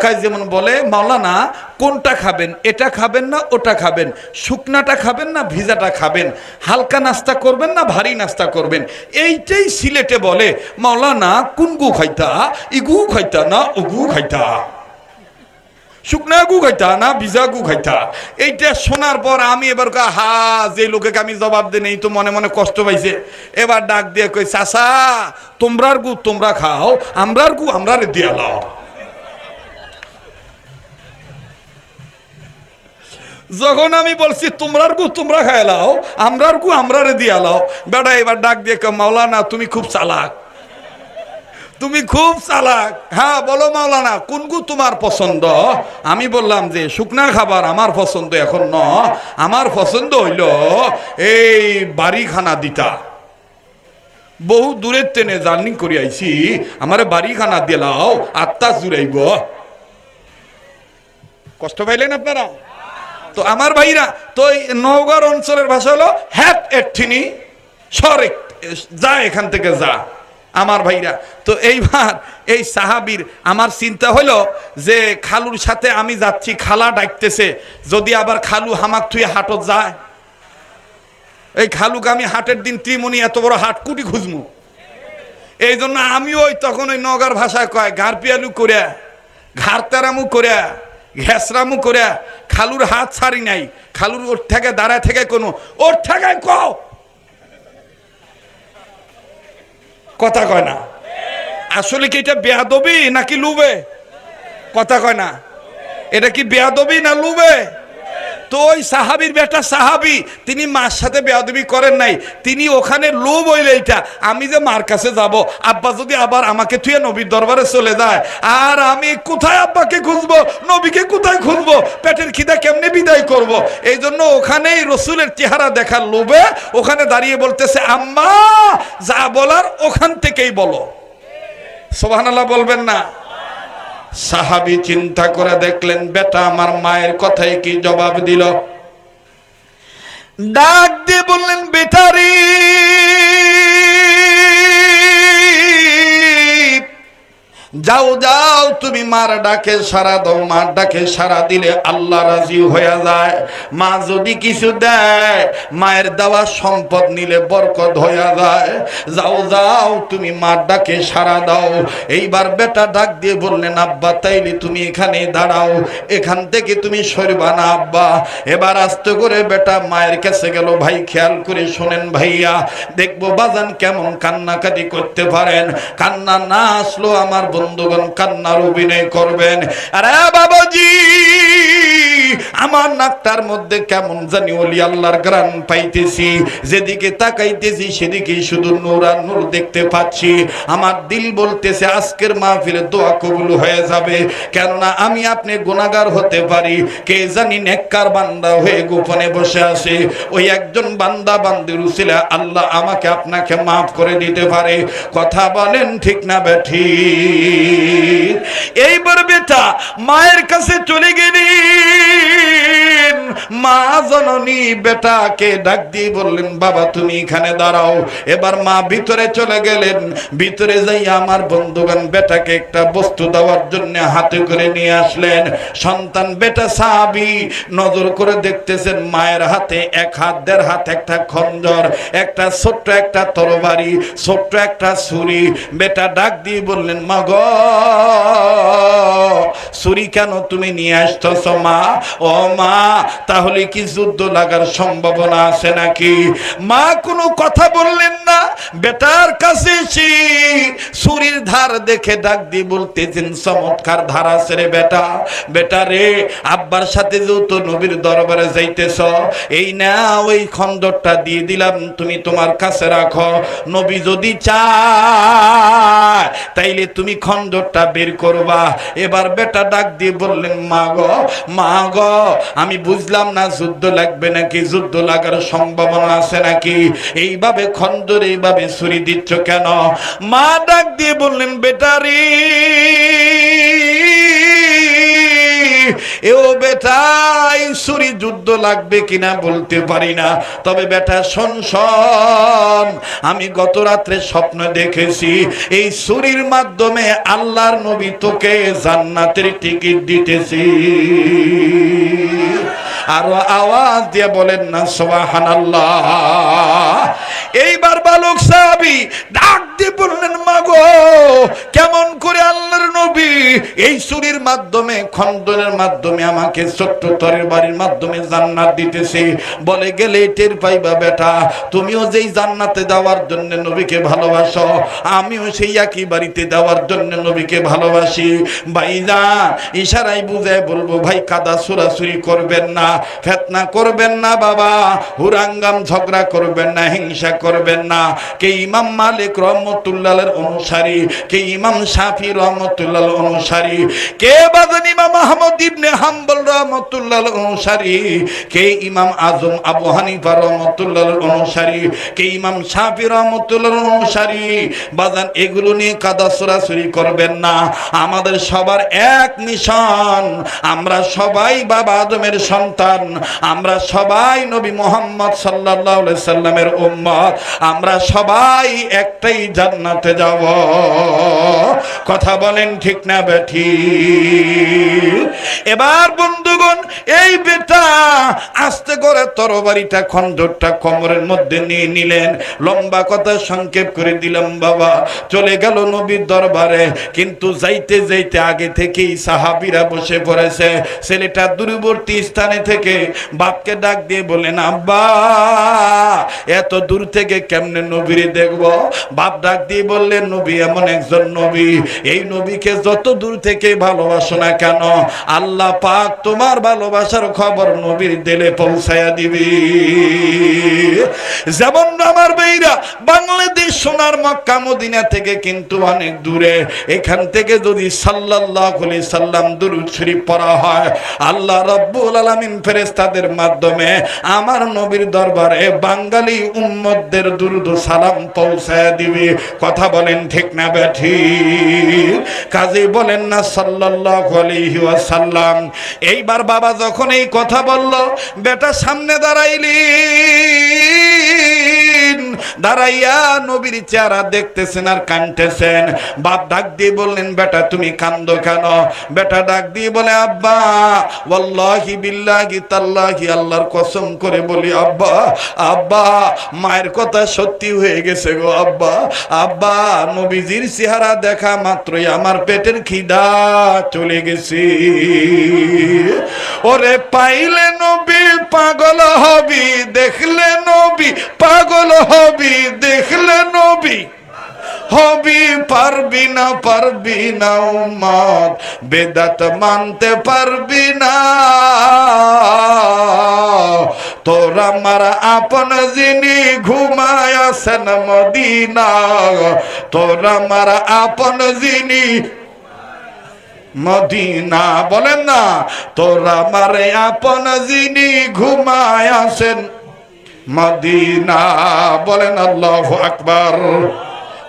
যেমন বলে, মাওলানা, কোনটা খাবেন, এটা খাবেন না, ওটা খাবেন? শুকনাটা খাবেন না, ভিজাটা খাবেন? হালকা নাস্তা করবেন না, ভারী নাস্তা করবেন? এইটাই সিলেটে বলে, মাওলানা কোন গু খাইতা, ইগু খাইতা না উগু খাইতা? শুকনা গু খাইতা না ভিজা গু খাইতা? এইটা শোনার পর আমি এবার হা, যে লোকে আমি জবাব দিই নেই, তো মনে মনে কষ্ট পাইছে। এবার ডাক দিয়ে কই চাচা, তোমরার গু তোমরা খাও, আমরার গু আমরা দিয়া লাও। যখন আমি বলছি, তোমরার গু তোমরা খাই লাও, আমরার গু আমরারে দিয়া লাও। বেটা, এবার ডাক দিয়ে মাওলানা, তুমি খুব চালাক। তুমি খুব চালাক। হ্যাঁ বলো মাওলানা, কোন গু তোমার পছন্দ? আমি বললাম যে, শুকনা খাবার আমার পছন্দ এখন ন। আমার পছন্দ হইল এই বাড়ি খানা দিতা। বহু দূরের ট্রেনে জার্নি করে আইছি, আমারে বাড়ি খানা দিলাও আত্মা জুড়াইব। কষ্ট পাইলেন আপনারা? তো আমার ভাইরা, তো এই নওগাঁর অঞ্চলের ভাষা হলো হ্যাপ একঠিনি সর যা এখান থেকে যা, আমার ভাইরা। তো এইবার এই সাহাবির, আমার চিন্তা হলো যে খালুর সাথে আমি যাচ্ছি, খালা ডাকতেছে, যদি আবার খালু হামাক থুয়ে হাটত যায়? এই খালুকে আমি হাটের দিন ত্রিমণি এত বড় হাট কুটি খুঁজমু। এই জন্য আমিও ওই তখন ওই নগর ভাষায় কয়, ঘাড় পিয়ালু করে ঘাড় তেরামু করে ঘেসরামু করে খালুর হাত ছাড়ি নাই, খালুর ওর থেকে দাঁড়ায় থেকে কোনো, ওর থেকে কও। কথা কয় না। আসলে কি এটা বেয়াদবি নাকি লুবে? কথা কয় না। এটা কি বেয়াদবি না লুবে? তো ওই সাহাবির বেটা সাহাবি, তিনি মার সাথে বেয়াদবি করেন নাই, তিনি ওখানে লোভ হইলে এইটা, আমি যে মার কাছে যাব, আব্বা যদি আবার আমাকে থুয়ে নবীর দরবারে চলে যায়, আর আমি কোথায় আব্বাকে খুঁজবো, নবীকে কোথায় খুঁজবো, পেটের খিদা কেমনে বিদায় করব। এই জন্য ওখানেই রসুলের চেহারা দেখার লোভে ওখানে দাঁড়িয়ে বলতেছে, আম্মা, যা বলার ওখান থেকেই বলো সোহানাল্লাহ বলবেন না সাহাবি চিন্তা করে দেখলেন, বেটা, আমার মায়ের কথাই কি জবাব দিল? ডাক দিয়ে বললেন, বেটারি যাও যাও, তুমি মার ডাকে সারা দাও, মার ডাকে সারা দিলে আল্লাহ রাজি হয়ে যায়। মা যদি কিছু দেয়, মায়ের দেওয়া সম্পদ নিলে বরকত হয়ে যায়। যাও যাও, তুমি মার ডাকে সারা দাও। এইবার বেটা ডাক দিয়ে বললেন, আব্বা, তাইলে তুমি এখানে দাঁড়াও। এখান থেকে তুমি সরবা না, আব্বা। এবার আস্তে করে বেটা মায়ের কাছে গেল। ভাই, খেয়াল করে শোনেন ভাইয়া, দেখব বাজান কেমন কান্নাকাটি করতে পারেন। কান্না না আসলো আমার বন্ধুগণ কান্নার অভিনয় করবেন। আরে বাবাজি! আমার নাকটার মধ্যে কেমন জানি ওলি আল্লাহর গ্রান পাইতেছি। যেদিকে তাকাইতেছি সেদিকে শুধু নূর নূর দেখতে পাচ্ছি। আমার দিল বলতেছে, আজকের মাহফিলে দোয়া কবুল হয়ে যাবে। কেননা আমি আপনি গুণাগার হতে পারি। কে জানি নেককার বান্দা হয়ে গোপনে বসে আছে। ওই একজন বান্দা বান্দির উসিলা আল্লাহ আমাকে আপনাকে মাফ করে দিতে পারে। কথা বলেন ঠিক না বেঠি। এইবার বেটা মায়ের কাছে চলে গেলেন মা জননী বেটাকে ডাক দিয়ে বললেন, বাবা, তুমি এখানে দাঁড়াও। এবার মা ভিতরে চলে গেলেন। ভিতরে যাই আমার বন্ধুগান বেটাকে একটা বস্তু দেওয়ার জন্য হাতে করে নিয়ে আসলেন। সন্তান বেটা সাহাবি নজর করে দেখতেছেন, মায়ের হাতে এক হাত, দেড় হাত, একটা খঞ্জর, একটা ছোট্ট একটা তরবারি, ছোট্ট একটা ছুরি। বেটা ডাক দিয়ে বললেন, মা গো, ছুরি কেন তুমি নিয়ে আসতেছ মা? ও মা, তাহলে কি যুদ্ধ লাগার সম্ভাবনা আছে নাকি? মা, কোনো কথা বললেন না? বেটার কাছে ছুরির ধার দেখে ডাক দিয়ে বলতেছেন, চমৎকার ধার আছে রে বেটা। বেটা রে, আব্বার সাথে যেহেতু নবীর দরবারে যাইতেছ, এই না ওই খন্দরটা দিয়ে দিলাম, তুমি তোমার কাছে রাখো। নবী যদি চায়, তাইলে তুমি খন্দরটা বের করবা। এবার বেটা ডাক দিয়ে বললেন, মা গো মা গো আমি বুঝলাম না, যুদ্ধ লাগবে নাকি? যুদ্ধ লাগার সম্ভাবনা আছে নাকি? এইভাবে খন্দর এইভাবে ছুরি দিচ্ছ কেন? মা ডাক দিয়ে বললেন, বেটারি এও বেটা ছুরি যুদ্ধ লাগবে কিনা বলতে পারি না। তবে বেটা, শোন শোন, আমি গত রাত্রে স্বপ্ন দেখেছি। এই ছুরির মাধ্যমে আল্লাহর নবী তোকে জান্নাতের টিকিট দিতেছি। আরও আওয়াজ দিয়ে বলেন না সোহানাল্লাহ এইবার বালক সাহাবি ডাক দিয়ে বললেন, মাগো, কেমন করে আল্লাহর নবী এই সুরির মাধ্যমে, খণ্ডনের মাধ্যমে আমাকে ছোট্ট তরের বাড়ির মাধ্যমে জান্নাত দিতেছে? বলে গেলে, টের পাইবা বেটা, তুমিও যেই জান্নাতে দেওয়ার জন্য নবীকে ভালোবাসো, আমিও সেই একই বাড়িতে দেওয়ার জন্য নবীকে ভালোবাসি। ভাইজা ইশারাই বুঝায় বলব, ভাই, কাদা সুরাসুরি করবেন না, ফেতনা করবেন না বাবা, হুরাঙ্গাম ঝগড়া করবেন না, হিংসা করবেন না। কে ইমাম মালিক রহমতুল্লাহের অনুসারী? কে ইমাম শাফি রহমতুল্লাহ অনুসারী? কে বাদান ইমাম আহমদ ইবনে হাম্বল রহমতুল্লাহ অনুসারী? কে ইমাম আজম আবু হানিফা রহমতুল্লাহ অনুসারী? কে ইমাম শাফি রহমতুল্লাহ অনুসারী? বাজান এগুলো নিয়ে কাদা সরাসরি করবেন না। আমাদের সবার এক মিশন। আমরা সবাই বাবা আদমের সন্তান। আমরা সবাই নবী মোহাম্মদ সাল্লাহ সাল্লামের উম্মত। আমরা সবাই একটাই জান্নাতে যাব। কথা বলেন ঠিক না বেঠি। এবার বন্ধুগণ, এই বেটা আস্তে করে তরবারিটা খঞ্জরটা কোমরের মধ্যে নিয়ে নিলেন। লম্বা কথা সংক্ষেপ করে দিলাম, বাবা। চলে গেল নবীর দরবারে। কিন্তু যাইতে যাইতে আগে থেকেই সাহাবিরা বসে পড়েছে। ছেলেটা দূরবর্তী স্থানে থেকে বাপকে ডাক দিয়ে বলেন আব্বা, এত দূর থেকে কেমনে নবীরে দেখব? বাপ ডাক দিয়ে বললেন, নবী, এমন একজন নবী। এই নবীকে যত দূর থেকে ভালোবাসো না কেন, আল্লাহ পাক তোমার ভালোবাসার খবর নবীর দিলে পৌঁছায়া দিবি। যেমন আমার বেইরা বাংলাদেশ সোনার মক্কা, মদিনা থেকে কিন্তু অনেক দূরে। এখান থেকে যদি সাল্লাল্লাহু সাল্লাম দুরূদ শরীফ পড়া হয়, আল্লাহ রাব্বুল আলামিন ফেরেশতাদের মাধ্যমে আমার নবীর দরবারে বাঙালি উম্মতদের দুরূদ সালাম পৌঁছায় দিবি। কথা বলেন ঠিক না ব্যাঠি কাজী বলেন না সাল্লাল্লাহু আলাইহি ওয়াসাল্লাম। এইবার বাবা যখন এই কথা বলল, বেটা সামনে দাঁড়াইলি। দাঁড়াইয়া নবীর চেহারা দেখতেছেন আর কানতেছেন। বাপ ডাক দিয়ে বললেন, বেটা, তুমি কান্দ কেন? বেটা ডাক দিয়ে বলে, আব্বা, ওয়াল্লাহি বিল্লাহি তাল্লাহি, আল্লাহর কসম করে বলি, আব্বা আব্বা, মায়ের কথা সত্যি হয়ে গেছে গো, আব্বা আব্বা, নবীজির চেহারা দেখা মাত্রই আমার পেটের খিদা চলে গেছে। ওরে পাইলে নবী পাগল হবি, দেখলে নবী পাগল হবি দেখলে নবী, হবি পারবি না পারবি না উম্মত, বেদাত মানতে পারবি না। তোরা মারা আপন যিনি ঘুমায় আছেন মদিনা, তোর মারা আপন যিনি মদিনা। বলেন না, তোরা মারে আপন যিনি ঘুমায় আছেন মদিনা বলেন আল্লাহ আকবার।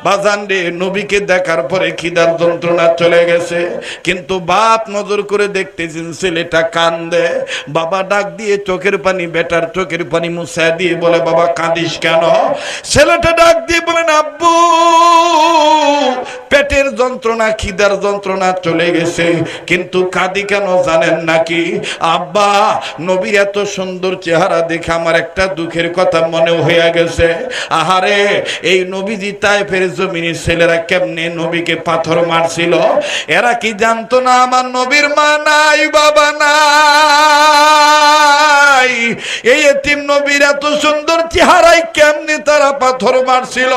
বাজান নবীকে দেখার পরে খিদার যন্ত্রণা চলে গেছে। কিন্তু বাপ নজর করে দেখতেছেন, ছেলেটা কান্দে। বাবা ডাক দিয়ে চোখের পানি, বেটার চোখের পানি মুছা দিয়ে বলে, বাবা, কাঁদিস কেন? ছেলেটা ডাক দিয়ে বলেন আব্বু, পেটের যন্ত্রণা, খিদার যন্ত্রণা চলে গেছে। কিন্তু কাঁদি কেন জানেন নাকি? আব্বা নবীর এত সুন্দর চেহারা দেখে আমার একটা দুঃখের কথা মনে হয়ে গেছে। আহারে, এই নবীজি তাই ফের জমিনের ছেলেরা কেমনে নবীকে পাথর মারছিল? এরা কি জানতো না আমার নবীর মা নাই, বাবা নাই? এই এতিম নবীর এত সুন্দর চেহারায় কেমনে তারা পাথর মারছিল?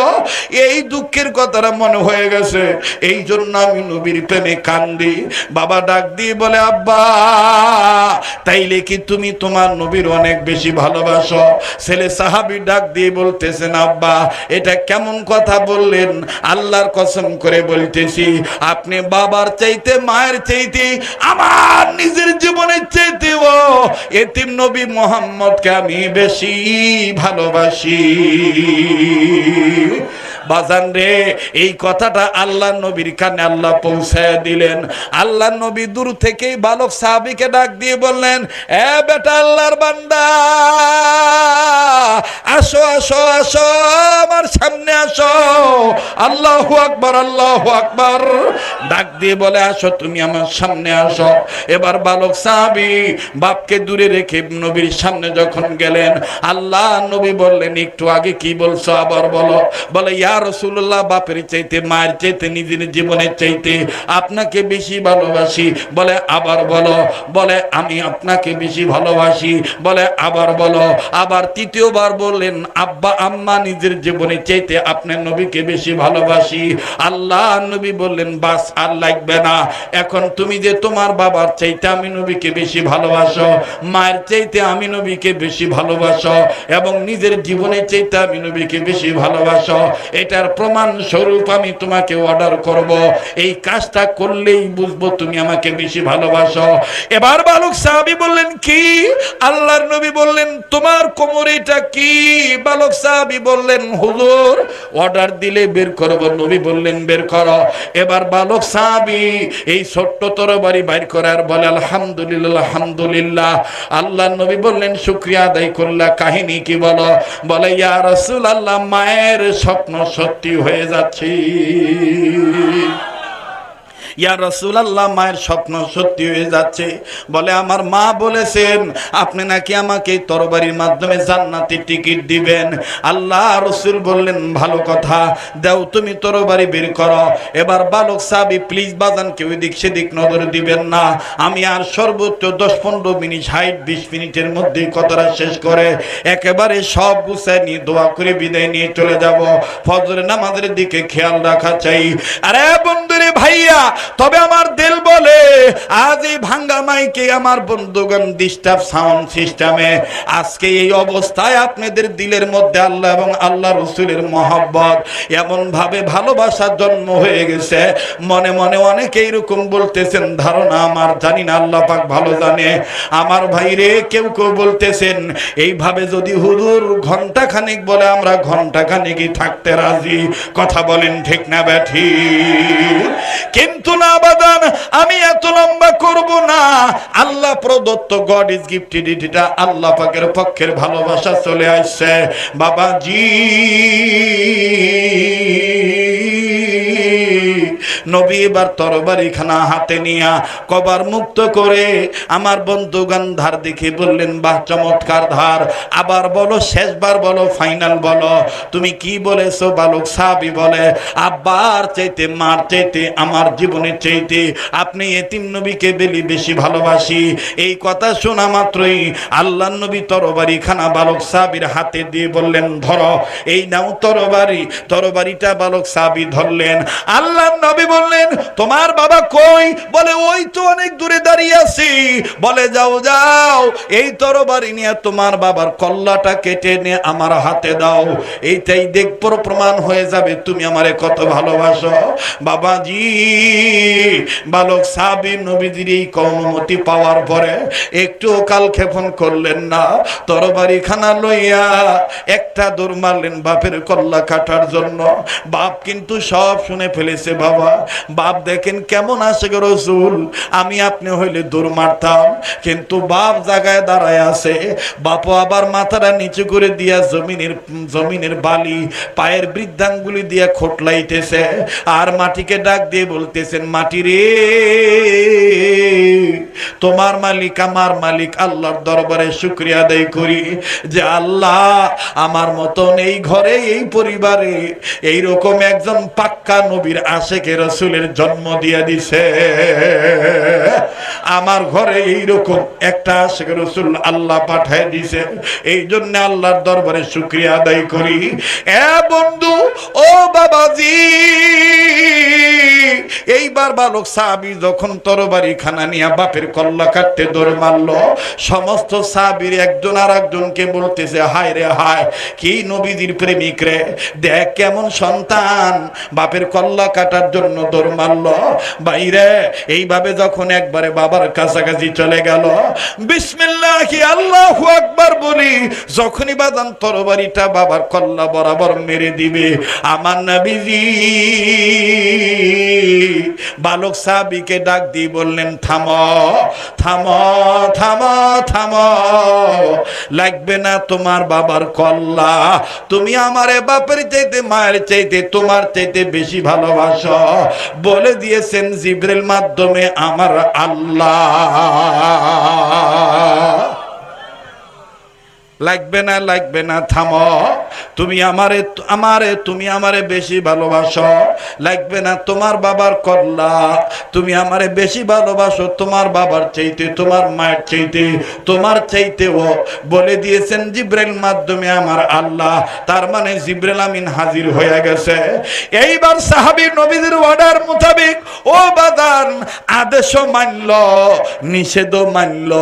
এই দুঃখের কথাটা মনে হয়ে গেছে। এই জন্য আমি নবীর প্রেমে কান্দি। বাবা ডাক দিয়ে বলে, আব্বা, তাইলে কি তুমি তোমার নবীর অনেক বেশি ভালোবাসো? ছেলে সাহাবি ডাক দিয়ে বলতেছেন, আব্বা, এটা কেমন কথা বললেন আল্লাহর কসম করে বলতেছি, আপনি বাবার চাইতে, মায়ের চাইতে, আমার নিজের জীবনের চাইতে ও এতিম নবী মোহাম্মদকে আমি বেশি ভালোবাসি। বাজান রে, এই কথাটা আল্লাহ নবীর কানে আল্লাহ পৌঁছায় দিলেন। আল্লাহ নবী দূর থেকেই বালক সাহাবিকে ডাক দিয়ে বললেন, এ বেটা আল্লাহর বান্দা, আসো আসো আসো, আমার সামনে আসো। আল্লাহু আকবার আল্লাহু আকবার। ডাক দিয়ে বলে, আসো, তুমি আমার সামনে আসো। এবার বালক সাহাবি বাপকে দূরে রেখে নবীর সামনে যখন গেলেন, আল্লাহ নবী বললেন, একটু আগে কি বলছো আবার বলো। বলে, ইয়া রাসূলুল্লাহ বাপের চাইতে, মায়ের চাইতে, নিজের জীবনের চাইতে আপনাকে বেশি ভালোবাসি। বলে, আবার বলো। বলে, আমি আপনাকে বেশি ভালোবাসি। বলে, আবার বলো। আবার তৃতীয়বার বললেন, আব্বা, আম্মা, নিজের জীবনের চাইতে আপনার নবীকে বেশি ভালোবাসি। আল্লাহ নবী বললেন, বাস, আর লাগবে না। এখন তুমি যে তোমার বাবার চাইতে আমি নবীকে বেশি ভালোবাসো, মায়ের চাইতে আমি নবীকে বেশি ভালোবাসো, এবং নিজের জীবনের চাইতে আমি নবীকে বেশি ভালোবাসো এটার প্রমাণ স্বরূপ আমি তোমাকে অর্ডার করব। এই কাজটা করলেই বুঝব তুমি আমাকে বেশি ভালোবাসো। এবার বালক সাহাবি বললেন, কি? আল্লাহর নবী বললেন, তোমার কোমরে এটা কি? বালক সাহাবি বললেন, হুজুর অর্ডার দিলে বের করব। নবী বললেন, বের করো। এবার বালক সাহাবি এই ছোট্ট তরবারি বাইর করার বলে, আলহামদুলিল্লাহ আলহামদুলিল্লাহ। আল্লাহ নবী বললেন, শুক্রিয়া আদায় করলা, কাহিনী কি বলো? বলে, ইয়া রাসূল আল্লাহ মায়ের স্বপ্ন সত্যি হয়ে যাচ্ছে। ইয়া রসুলাল্লাহ, মায়ের স্বপ্ন সত্যি হয়ে যাচ্ছে। বলে, আমার মা বলেছেন, আপনি নাকি আমাকে তরবারির মাধ্যমে জান্নাতি টিকিট দিবেন? আল্লাহ রসুল বললেন, ভালো কথা, দাও তুমি তরবারি বের করো। এবার বালক সাবি প্লিজ বাজান, কেউ দিক সেদিক নজর দিবেন না। আমি আর সর্বোচ্চ দশ পনেরো মিনিট ষাট বিশ মিনিটের মধ্যে কথাটা শেষ করে একেবারে সব গুছায় নিয়ে, দোয়া করে বিদায় নিয়ে চলে যাব। ফজরের নামাজের দিকে খেয়াল রাখা চাই। আরে বন্ধুরে ভাইয়া, তবে আমার দিল বলে আজ এই ভাঙ্গা মাইকে আমার বন্ধুগণ ডিস্টার্ব সাউন্ড সিস্টেমে আজকে এই অবস্থায় আপনাদের দিলের মধ্যে আল্লাহ এবং আল্লাহ রসুলের মহব্বত এমন ভাবে ভালোবাসার জন্ম হয়ে গেছে। মনে মনে অনেকে এরকম বলতেছেন, ধারণা আমার জানি না, আল্লাহ পাক ভালো জানে। আমার ভাইরে কেউ কেউ বলতেছেন, এইভাবে যদি হুজুর ঘণ্টা খানিক বলে আমরা ঘণ্টা খানিকই থাকতে রাজি, কথা বলেন ঠিক না, ব্যাঠি। কিন্তু না বাদান, আমি এত লম্বা করব না। আল্লাহ প্রদত্ত গড ইজ গিফটেড এটা আল্লাহ পাকের পক্ষের ভালোবাসা চলে আসছে। বাবাজি। নবী এবার তরবারি খানা হাতে নিয়া কবার মুক্ত করে আমার বন্ধুগান ধার দেখে বললেন, বাহ, চমৎকার ধার। আবার বলো, শেষবার বলো, ফাইনাল বলো। তুমি কি বলেছ? বালক সাবি বলে, আব্বার চাইতে, মার চাইতে, আমার জীবনের চাইতে আপনি এতিম নবীকে বেলি বেশি ভালোবাসি। এই কথা শোনা মাত্রই আল্লাহ নবী তরবারি খানা বালক সাবির হাতে দিয়ে বললেন, ধরো, এই নাও তরবারি। তরবারিটা বালক সাবি ধরলেন। আল্লাহ নবী বললেন, তোমার বাবা কই? বলে, ওই তো অনেক দূরে দাঁড়িয়ে আছি। বলে, যাও যাও, এই তরবারি নিয়ে তোমার বাবার কল্লাটা কেটে নিয়ে আমার হাতে দাও। এইটাই দেখব, প্রমাণ হয়ে যাবে, তুমি আমারে কত ভালোবাসো। বাবাজি, বালক সাবি নবীদের এই কর্মমতি পাওয়ার পরে একটু কাল ক্ষেপণ করলেন না। তরবারি খানা লইয়া একটা দৌড় মারলেন বাপের কল্লা কাটার জন্য। বাপ কিন্তু সব শুনে ফেলেছে, বাবা বাপ দেখেন কেমন আসে গো রসুল? আমি আপনি হইলে দৌড় মারতাম, কিন্তু বাপ জায়গায় দাঁড়ায় আছে। বাপও আবার মাথাটা নিচু করে দিয়া জমিনের জমিনের বালি, পায়ের বৃদ্ধাঙ্গুলি দিয়া খোটলাইতেছে আর মাটিকে ডাক দিয়ে বলতেছেন, মাটি রে, তোমার মালিক আমার মালিক, আল্লাহর দরবারে শুক্রিয়া আদায় করি যে আল্লাহ আমার মতন এই ঘরে, এই পরিবারে এইরকম একজন পাক্কা নবীর আশেকে রসুলের জন্ম দিয়ে দিছে। আমার ঘরে এইরকম একটা আশেখ রসুল আল্লাহ পাঠায় দিছে এই জন্য আল্লাহর দরবারে শুক্রিয়া আদায় করি। এ বন্ধু, ও বাবাজি, এইবার বালক সাহাবি যখন তরবারি খানা নিয়ে বাপের কল্লা কাটতে দৌড় মারলো, সমস্ত সাবির একজন আর একজনকে বলতেছে, হায় রে হায়, কি নবীজির প্রেমিক রে? দেখ কেমন সন্তান। বাপের কল্লা কাটার জন্য দৌড় মারলো। বাইরে, এইভাবে যখন একবারে বাবার কাছাকাছি চলে গেল, বিসমিল্লাহ, আল্লাহু আকবার বলি, যখনই বাদান তরবারিটা বাবার কল্লা বরাবর মেরে দিবে, আমার নবীজি, বালক সাহাবিকে ডাক দিয়ে বললেন, থাম থাম থাম থাম, লাগবে না তোমার বাবার কল্লা। তুমি আমারে বাপের চাইতে, মায়ের চাইতে, তোমার চাইতে বেশি ভালোবাসো। বলে দিয়েছেন জিব্রেল মাধ্যমে আমার আল্লাহ। লাগবে না লাগবে না, থাম। তুমি আমারে আমারে, তুমি আমারে বেশি ভালোবাসো। লাগবে না তোমার বাবার করলা তুমি আমারে বেশি ভালোবাসো তোমার বাবার চাইতে, তোমার মায়ের চাইতে, তোমার চাইতেও। বলে দিয়েছেন জিব্রেল মাধ্যমে আমার আল্লাহ। তার মানে জিব্রেল আমিন হাজির হয়ে গেছে। এইবার সাহাবী নবীদের অর্ডার মোতাবেক ও বাদান আদেশও মানল, নিষেধও মানল।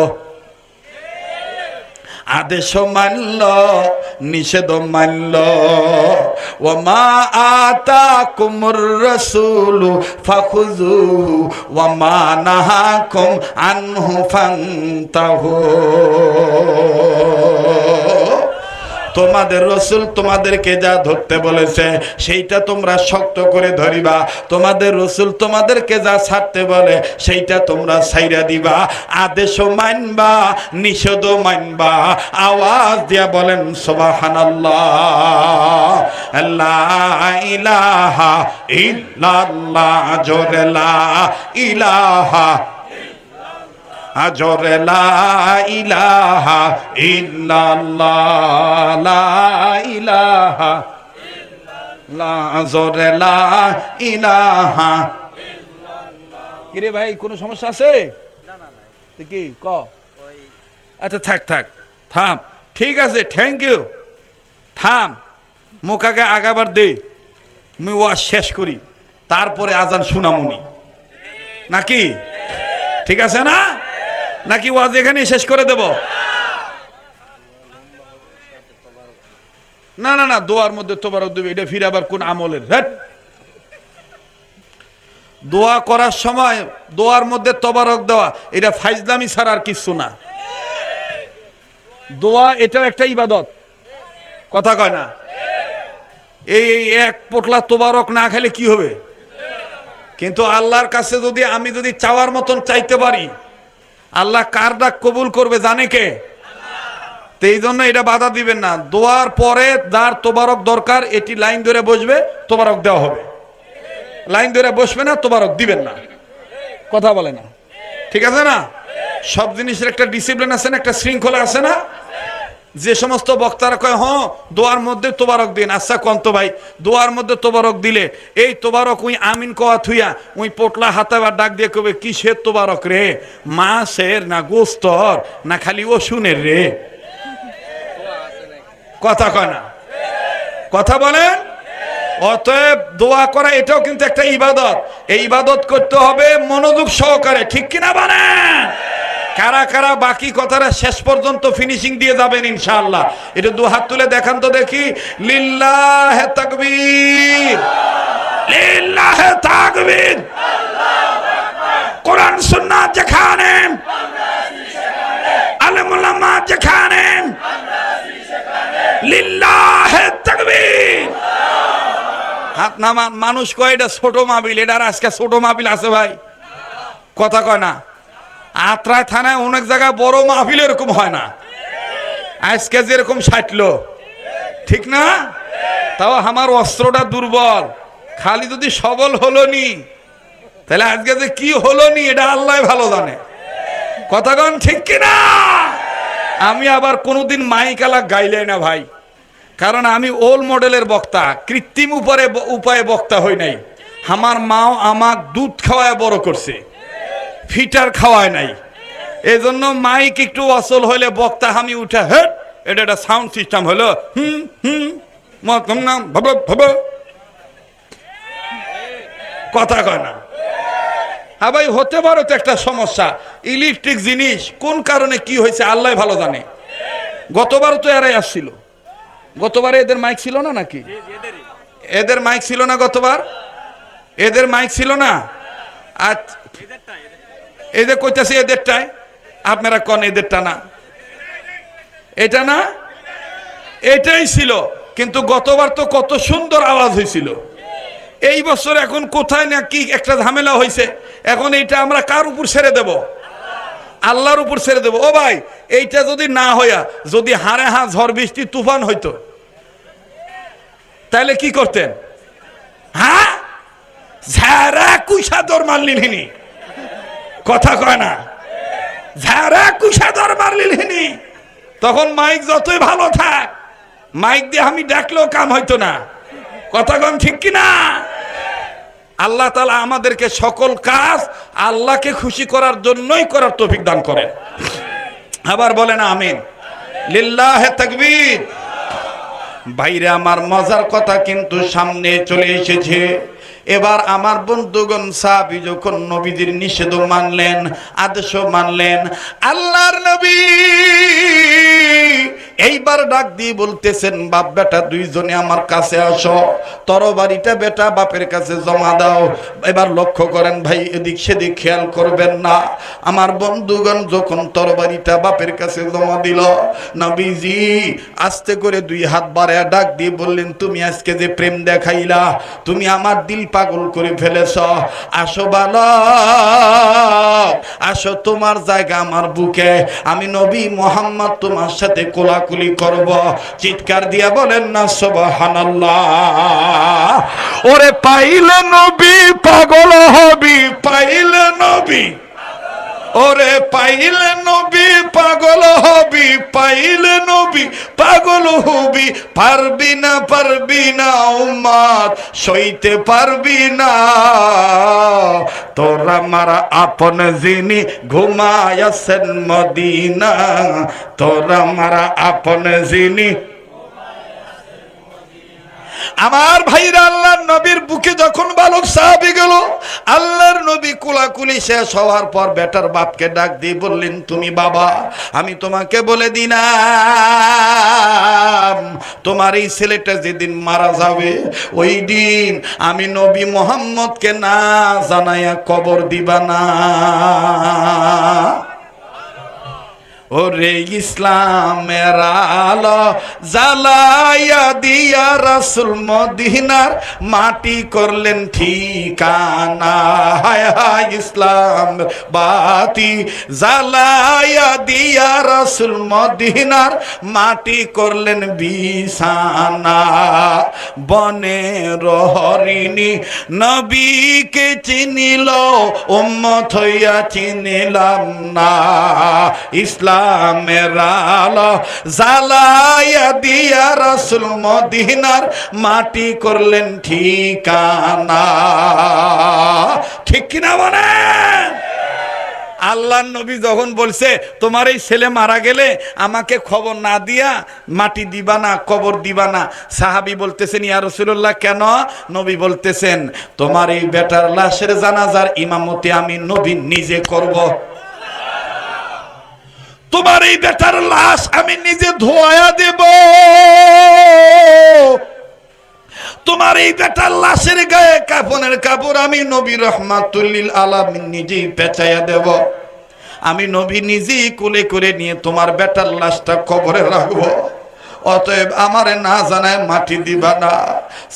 আদেশ মানল, নিষেধ মানল। ও মা আতা কুমুর রসুলু ফাখুজু ও মা নাহাকুম আনহু ফান্তাহু। তোমাদের রসুল তোমাদেরকে যা ধরতে বলেছে, সেইটা তোমরা শক্ত করে ধরিবা। তোমাদের রসুল তোমাদেরকে যা ছাড়তে বলে, সেইটা তোমরা ছাইরা দিবা। আদেশও মানবা নিষেধও মানবা, আওয়াজ দিয়া বলেন আল্লাহ ইলাহা ইল্লাল্লাহ জোরে লা ইলাহা আজরে লা ইলাহা ইল্লাল্লাহ লা ইলাহা কিরে ভাই কোনো সমস্যা আছে? কি ক? আচ্ছা থাক থাক থাম। ঠিক আছে থ্যাংক ইউ থাম মুখাকে আগাবার দে। আমি ওয়াজ শেষ করি। তারপরে আজান শুনামুনি। নাকি? ঠিক আছে না? নাকি ওয়াজ এখানে শেষ করে দেব? না না না, দোয়ার মধ্যে তোবারক দেবে, এটা ফিরে আবার কোন আমলের। হ্যাট দোয়া করার সময় দোয়ার মধ্যে তবারক দেওয়া, এটা ফাইজলামি ছাড়া আর কিছু না। দোয়া এটাও একটা ইবাদত। কথা কয় না? এই এক পোটলা তোবারক না খেলে কি হবে? কিন্তু আল্লাহর কাছে যদি আমি যদি চাওয়ার মতন চাইতে পারি আল্লাহ কার ডাক কবুল করবে, জানে কে? তো এই জন্য এটা বাধা দিবেন না। দোয়ার পরে যার তোবারক দরকার, এটি লাইন ধরে বসবে, তোবারক দেওয়া হবে। লাইন ধরে বসবে না, তোবারক দিবেন না। কথা বলে না। ঠিক আছে না? সব জিনিসের একটা ডিসিপ্লিন আছে না, একটা শৃঙ্খলা আছে না? যে সমস্ত বক্তারা কয় হ্যাঁ দোয়ার মধ্যে তোবারক দিন। আচ্ছা কন্ত ভাই? দোয়ার মধ্যে তোবারক দিলে, এই তোবারক উই আমিন কোয়া থুইয়া, উই পোটলা হাতে বা ডাক দিয়ে কবে কিসের তোবারক রে? মাছের না গোস্তর? না খালি ওষুনের রে? কথা কয় না? কথা বলেন? অতএব দোয়া করা, এটাও কিন্তু একটা ইবাদত। এই ইবাদত করতে হবে মনোযোগ সহকারে, ঠিক কিনা বানেন কারা কারা বাকি কথাটা শেষ পর্যন্ত ফিনিশিং দিয়ে যাবেন ইনশাআল্লাহ। এটা দু হাত তুলে দেখান তো দেখি। লিল্লাহ তাকবীর। লিল্লাহ তাকবীর। কোরআন সুন্নাত যেখানে, আলেমুলামা যেখানে, লিল্লাহ তাকবীর। হাত নামান মানুষ কয়, এটা ছোট মাহবিল এটার আজকে ছোট মাহবিল আছে ভাই। কথা কয় না। আত্রায় থানায় অনেক জায়গায় বড় মাহফিল এরকম হয় না। আজকে যেরকম সাটলো। ঠিক না? তাও আমার অস্ত্রটা দুর্বল। খালি যদি সবল হলো নি তাহলে আজকে যে কি হলো নি এটা আল্লাহ ভালো জানে। কথাগণ ঠিক কিনা আমি আবার কোনোদিন মাইকালা গাইলাই না ভাই। কারণ আমি ওল মডেলের বক্তা, কৃত্রিম উপরে উপায়ে বক্তা হই নাই। আমার মাও আমার দুধ খাওয়ায় বড় করছে। ফিটার খাওয়ায় নাই। এই জন্য মাইক একটু অচল হলে বক্তা আমি উঠে, হেট, এটা একটা সাউন্ড সিস্টেম হলো। হুম হুম নাম ভাব ভাব। কথা কয় না। হ্যাঁ ভাই, হতে পারো তো একটা সমস্যা। ইলেকট্রিক জিনিস, কোন কারণে কি হয়েছে আল্লাহ ভালো জানে। গতবার তো এরাই আসছিল। গতবারে এদের মাইক ছিল না নাকি? এদের মাইক ছিল না গতবার? এদের মাইক ছিল না? আর এদের কইতাছে এদেরটাই, আপনারা কন এদেরটা না? এটা না? এটাই ছিল, কিন্তু গতবার তো কত সুন্দর আওয়াজ হয়েছিল এই বছর এখন কোথায় না কি একটা ঝামেলা হয়েছে এখন এইটা আমরা কার উপর ছেড়ে দেব? আল্লাহর উপর ছেড়ে দেব। ও ভাই, এইটা যদি না হইয়া, যদি হারে হা ঝড় বৃষ্টি তুফান হইতো তাহলে কি করতেন? হ্যাঁ? ঝাড়া কুইসা দর মারলিনি কথা কয় না। ঝাড়া কুইসা দর মারলিনি তখন মাইক যতই ভালো থাক, মাইক দিয়ে আমি ডাকলেও কাম হইতো না। কথা কম ঠিক কি না আল্লাহ তালা আমাদেরকে সকল কাজ আল্লাহকে খুশি করার জন্যই করার তৌফিক দান করেন। আবার বলেন আমিন। লিল্লাহে তাকবীর। বাইরে আমার মজার কথা কিন্তু সামনে চলে এসেছে। এবার আমার বন্ধুগণ সাহাবি যখন নবীদের নিষেধ মানলেন আদেশ মানলেন আল্লাহর নবী এইবার ডাক দিয়ে বলতেছেন, বাপ বেটা, দুইজনে আমার কাছে আসো। তরবারিটা বেটা, বাপের কাছে জমা দাও। এবার লক্ষ্য করেন, ভাই, এদিক সেদিক খেয়াল করবেন না। আমার বন্ধুগণ যখন তরবারিটা বাপের কাছে জমা দিল, নবীজি আস্তে করে দুই হাত বাড়ায় ডাক দিয়ে বললেন, তুমি আজকে যে প্রেম দেখাইলা, তুমি আমার দিল পাগল করে ফেলেছ। আসো বালক আসো তোমার জায়গা আমার বুকে। আমি নবী মোহাম্মদ তোমার সাথে কোলাকুলি করব। চিৎকার দিয়া বলেন না, সুবহানাল্লাহ। ওরে পাইলে নবী, পাগল হবি, পাইলে নবী। ওরে পাইলে পাইলে নবী, পাগল হবি, পারবি না পারবি না উম্মাদ, সইতে পারবি না। তোরা মারা আপন যিনি ঘুমায় আছেন মদিনা, তোরা মারা আপন যিনি আমার ভাইরা আল্লাহর নবীর বুকে যখন বালক সাহাবি গেল, আল্লাহর নবী কুলাকুলি শেষ হওয়ার পর বেটার বাপকে ডাক দিয়ে বললেন, তুমি বাবা, আমি তোমাকে বলে দিলাম, তোমার এই ছেলেটা যেদিন মারা যাবে, ওই দিন আমি নবী মোহাম্মদকে না জানাইয়া কবর দিবা না। ওরে ইসলামের আলো জ্বালাইয়া দিয়া রাসুল মদিনার মাটি করলেন ঠিকানা। হায় হায়, ইসলাম বাতি জ্বালাইয়া দিয়া রাসুল মদিনার মাটি করলেন বিছানা। বনে হরিণী নবীকে চিনিল, উম্মত হইয়া চিনিলাম না। ইসলামের আলো জালাইয়া দিয়া রাসুল মদিনার মাটি করলেন ঠিকানা। ঠিক কিনা বলেন আল্লাহ নবী যখন বলছে, তোমার এই ছেলে মারা গেলে আমাকে খবর না দিয়া মাটি দিবা না, কবর দিবা না। সাহাবি বলতেছেন, ইয়া রসুল্লাহ কেন? নবী বলতেছেন, তোমার এই বেটার লাশের জানাজার ইমামতি আমি নবী নিজে করব। তোমার এই বেটার লাশ আমি নিজে ধোয়া দেব। তোমার এই বেটার লাশের গায়ে কাফনের কাপড় আমি নবী রহমাতুল্লিল আলামিন নিজেই পেঁচাইয়া দেব। আমি নবী নিজেই কোলে করে নিয়ে তোমার বেটার লাশটা কবরে রাখব। অতএব আমারে না জানায় মাটি দিবা না।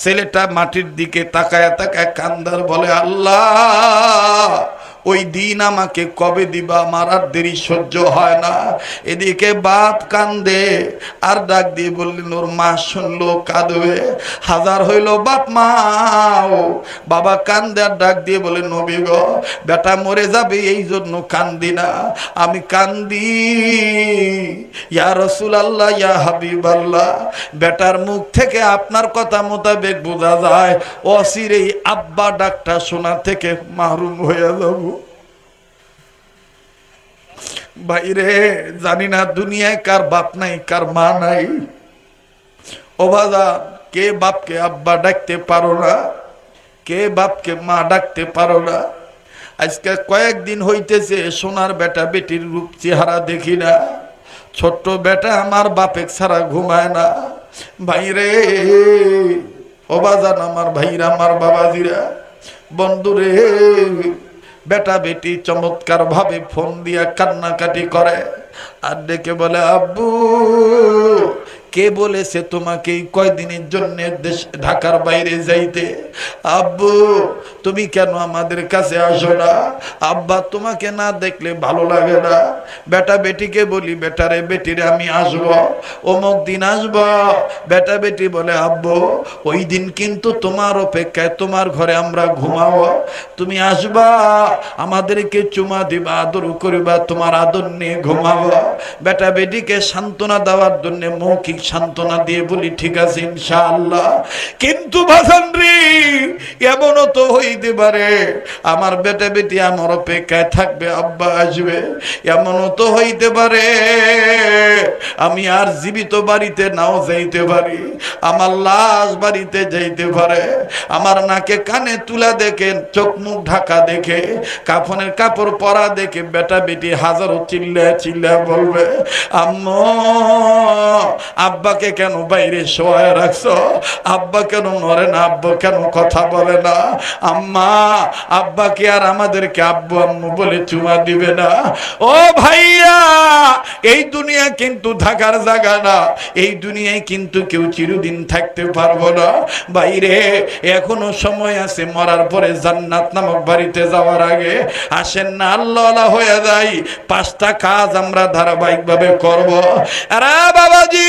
ছেলেটা মাটির দিকে তাকায় তাকায় কান্দার বলে, আল্লাহ ওই দিন আমাকে কবে দিবা? মারার দেরি সহ্য হয় না। এদিকে বাপ কান্দে, আর ডাক দিয়ে বললেন ওর মা শুনলো, কাঁদবে। হাজার হইল, বাপ মাও বাবা কান্দে, আর ডাক দিয়ে বলে, নবী বেটা মরে যাবে, এই জন্য কান্দি না। আমি কান্দি। ইয়া রসুল আল্লাহ ইয়া হাবিব আল্লাহ বেটার মুখ থেকে আপনার কথা মোতাবেক বোঝা যায়। অসির এই আব্বা ডাকটা শোনা থেকে মাহরুম হয়ে যাব। বাইরে জানি না দুনিয়ায় কার বাপ নাই, কার মা নাই। ও কে বাপকে আব্বা ডাকতে পারো না? কে বাপকে মা ডাকতে পারো না? আজকে কয়েকদিন হইতেছে, সোনার বেটা বেটির রূপ চেহারা দেখি না। ছোট্ট বেটা আমার বাপেক ছাড়া ঘুমায় না। ভাইরে, ও বাজান আমার ভাইরা, আমার বাবাজিরা, বন্ধুরে বেটা বেটি চমৎকার ভাবে ফোন দিয়া কান্নাকাটি করে আর ডেকে বলে আব্বু কে বলেছে তোমাকে কয়দিনের জন্য দেশ ঢাকার বাইরে যাইতে? আব্বু, তুমি কেন আমাদের কাছে আসো না? আব্বা, তোমাকে না দেখলে ভালো লাগে না। বেটা বেটিকে বলি বেটারে বেটিরে আমি আসব। অমুক দিন আসব। বেটা বেটি বলে, আব্বু, ওই দিন কিন্তু তোমার অপেক্ষায় তোমার ঘরে আমরা ঘুমাবো। তুমি আসবা, আমাদেরকে চুমা দিবা, আদর করিবা, তোমার আদর নিয়ে ঘুমাবো। বেটা বেটিকে সান্ত্বনা দেওয়ার জন্য মৌখিক সান্ত্বনা দিয়ে বলি, ঠিক আছে, ইনশাআল্লাহ। কিন্তু ভাসান রে, এমনও তো হইতে পারে, আমার বেটা বেটি আমার অপেক্ষায় থাকবে, আব্বা আসবে, এমনও তো হইতে পারে। আমি আর জীবিত বাড়িতে নাও যাইতে পারি, আমার লাশ বাড়িতে যাইতে পারে। আমার নাকে কানে তুলা দেখে, চোখ মুখ ঢাকা দেখে, কাফনের কাপড় পরা দেখে, বেটা বেটি হাজারো চিল্লা চিল্লা বলবে, আম্মা আব্বাকে কেন বাইরে শোয়ায় রাখছো? আব্বা কেন মরে না? আব্বা কেন কথা বলে না? আম্মা আব্বা কি আর আমাদেরকে আব্বু আম্মু বলে চুমা দিবে না। ও ভাইয়া, এই দুনিয়া কিন্তু থাকার জায়গা না। এই দুনিয়ায় কিন্তু কেউ চিরদিন থাকতে পারব না। বাইরে, এখনও সময় আছে মরার পরে জান্নাত নামক বাড়িতে যাওয়ার আগে। আসেন না আল্লাহ হয়ে যাই। পাঁচটা কাজ আমরা ধারাবাহিকভাবে করব। আরে বাবাজি!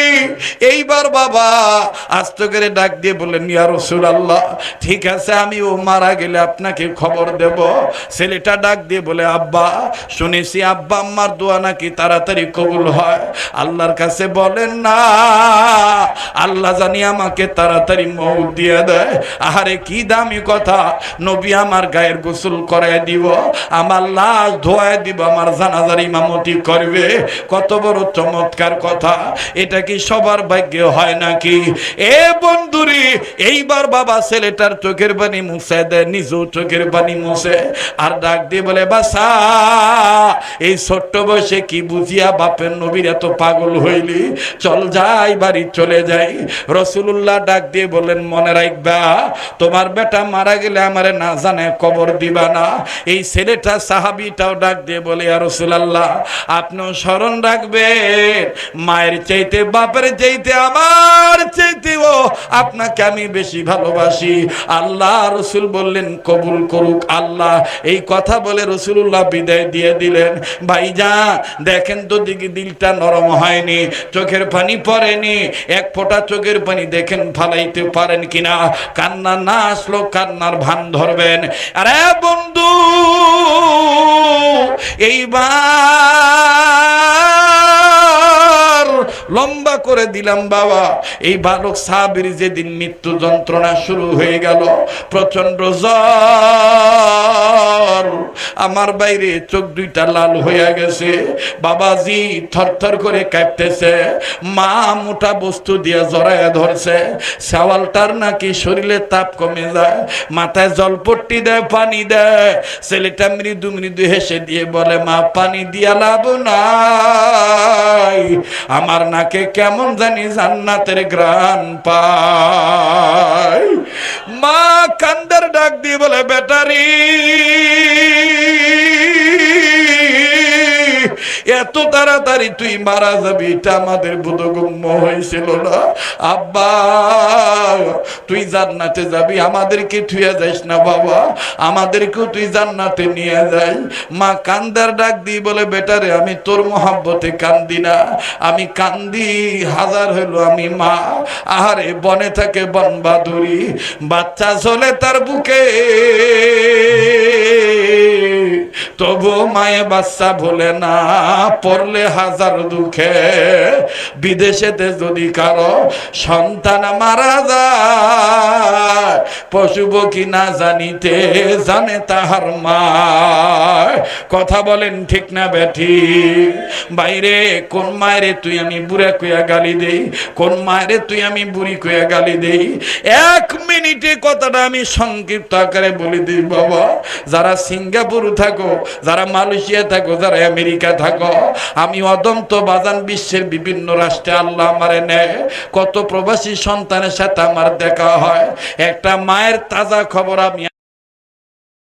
এইবার বাবা আস্ত করে ডাক দিয়ে বললেন, ইয়া রসুল আল্লাহ ঠিক আছে আমি ও মারা গেলে আপনাকে খবর দেব। ছেলেটা ডাক দিয়ে বলে, আব্বা, শুনেছি আব্বা আম্মার দোয়া নাকি তাড়াতাড়ি কবুল হয়। আল্লাহর কাছে বলেন, না, আল্লাহ জানি আমাকে তাড়াতাড়ি মৌ দিয়ে দেয়। আহারে, কি দামি কথা, নবী আমার গায়ের গোসল করায় দিব, আমার লাশ ধোয়ায় দিব, আমার জানাজার ইমামতি করবে। কত বড় চমৎকার কথা, এটা কি সবার ভাগ্যে হয় নাকি? এ বন্ধুরি, এইবার বাবা ছেলেটার চোখের পানি মুছে দেয় নিজেও চোখের পানি মুছে। আর ডাক দিয়ে বলে বাসা এই ছোট্ট বয়সে কি বুঝিয়া বাপের নবীর এত পাগল হইলি? চল যাই, বাড়ি চলে যাই। রসুল্লাহ ডাক দিয়ে বললেন, মনে রাখবা, তোমার বেটা মারা গেলে আমারে না জানে কবর দিবা না। এই ছেলেটা সাহাবিটাও ডাক দিয়ে বলে আর রসুলাল্লাহ, আপনিও স্মরণ রাখবেন, মায়ের চাইতে বাপের চাইতে আমার চাইতেও আপনাকে আমি বেশি ভালোবাসি। আল্লাহ রসুল বললেন, কবুল করুক আল্লাহ। এই কথা বলে রসুল্লাহ বিদায় দিয়ে দিলেন। ভাইজা দেখেন তো দিকে দিলটা নরম হয়নি, চোখের পানি পড়েনি। এক ফোঁটা চোখের পানি দেখেন ফালাইতে পারেন কিনা? কান্না না আসলো, কান্নার ভান ধরবেন। আরে বন্ধু, এইবার লম্বা করে দিলাম, বাবা। এই বালক সাবির যেদিন মৃত্যু যন্ত্রণা শুরু হয়ে গেল প্রচণ্ড জ্বর। আমার বাইরে চোখ দুইটা লাল হয়ে গেছে। বাবাজি থরথর করে কাঁপতেছে। মা মোটা বস্তু দিয়ে জড়ায় ধরছে। সাওয়ালটার নাকি শরীরে তাপ কমে যায়। মাথায় জলপট্টি দেয়, পানি দেয়। ছেলেটা মৃদু মৃদু হেসে দিয়ে বলে, মা, পানি দিয়া লাভ নাই। আমার নাকে কেমন জানি জান্নাতের গ্রান পায়। মা কান্দার ডাক দিয়ে বলে ব্যাটারি এত তাড়াতাড়ি তুই মারা যাবি, এটা আমাদের বোধগম্য হয়েছিল না? আব্বা, তুই জান্নাতে যাবি, আমাদেরকে থুয়ে যাইস না বাবা। আমাদেরকেও তুই জান্নাতে নিয়ে যাই। মা কান্দার ডাক দি বলে, বেটারে, আমি তোর মহাব্বতে কান্দি না। আমি কান্দি, হাজার হইল আমি মা। আহারে, বনে থাকে বন বাদুরি বাচ্চা চলে তার বুকে। তবু মায়ে বাচ্চা ভুলে না, পড়লে হাজার দুঃখে। বিদেশেতে যদি কারও সন্তান মারা যায় পশু কি না জানিতে, জানে তাহার মা। কথা বলেন ঠিক না বেঠি। বাইরে কোন মায়েরে তুই আমি বুড়া কুয়া গালি দেই, কোন মায়েরে তুই আমি বুড়ি কুয়া গালি দেই? এক মিনিটে কথাটা আমি সংক্ষিপ্ত আকারে বলে দিই, বাবা। যারা সিঙ্গাপুর থাকো যারা মালয়েশিয়া থাকো, যারা আমেরিকা থাকো, আমি অদন্ত বাজান বিশ্বের বিভিন্ন রাষ্ট্রে আল্লাহ আমারে নেয়। কত প্রবাসী সন্তানের সাথে আমার দেখা হয়। একটা মায়ের তাজা খবর আমি